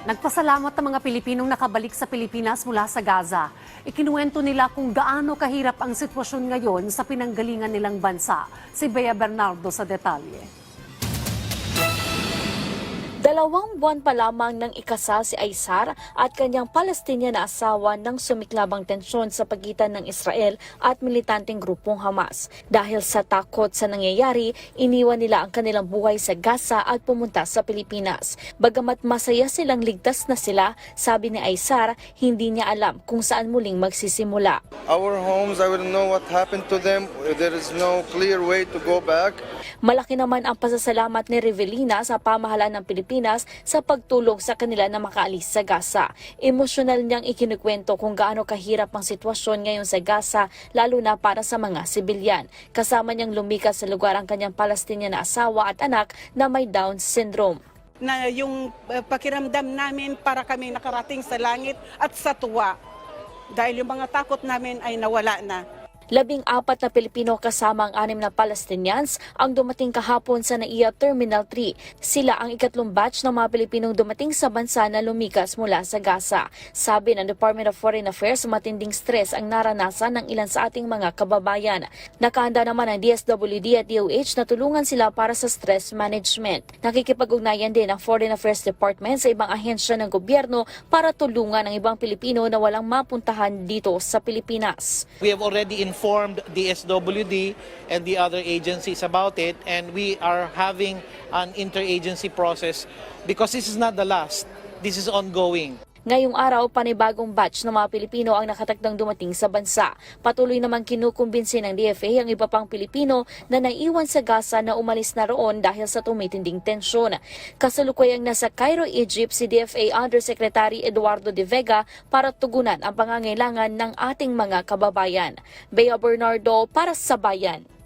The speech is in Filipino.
Nagpasalamat ang mga Pilipinong nakabalik sa Pilipinas mula sa Gaza. Ikinuwento nila kung gaano kahirap ang sitwasyon ngayon sa pinanggalingan nilang bansa. Si Bea Bernardo sa detalye. Dalawang buwan pa lamang nang ikasal si Aysar at kanyang Palestinian na asawa ng sumiklabang tensyon sa pagitan ng Israel at militanteng grupong Hamas. Dahil sa takot sa nangyayari, iniwan nila ang kanilang buhay sa Gaza at pumunta sa Pilipinas. Bagamat masaya silang ligtas na sila, sabi ni Aysar, hindi niya alam kung saan muling magsisimula. Our homes, I wouldn't know what happened to them. There is no clear way to go back. Malaki naman ang pasasalamat ni Revelina sa pamahalaan ng Pilipinas sa pagtulong sa kanila na makaalis sa Gaza. Emosyonal niyang ikinukwento kung gaano kahirap ang sitwasyon ngayon sa Gaza, lalo na para sa mga sibilyan. Kasama niyang lumikas sa lugar ang kanyang Palestinian na asawa at anak na may Down syndrome. na yung uh, pakiramdam namin para kami nakarating sa langit at sa tuwa. Dahil yung mga takot namin ay nawala na. Labing apat na Pilipino kasama ang anim na Palestinians ang dumating kahapon sa NAIA Terminal 3. Sila ang ikatlong batch ng mga Pilipinong dumating sa bansa na lumikas mula sa Gaza. Sabi ng Department of Foreign Affairs, matinding stress ang naranasan ng ilan sa ating mga kababayan. Nakahanda naman ang DSWD at DOH na tulungan sila para sa stress management. Nakikipag-ugnayan din ang Foreign Affairs Department sa ibang ahensya ng gobyerno para tulungan ang ibang Pilipino na walang mapuntahan dito sa Pilipinas. We have already informed the SWD and the other agencies about it, and we are having an interagency process because this is not the last. This is ongoing. Ngayong araw, panibagong batch ng mga Pilipino ang nakatakdang dumating sa bansa. Patuloy naman kinukumbinsi ng DFA ang iba pang Pilipino na naiwan sa Gaza na umalis na roon dahil sa tumitinding tensyon. Kasalukuyang nasa Cairo, Egypt si DFA Undersecretary Eduardo De Vega para tugunan ang pangangailangan ng ating mga kababayan. Bea Bernardo para sa Bayan.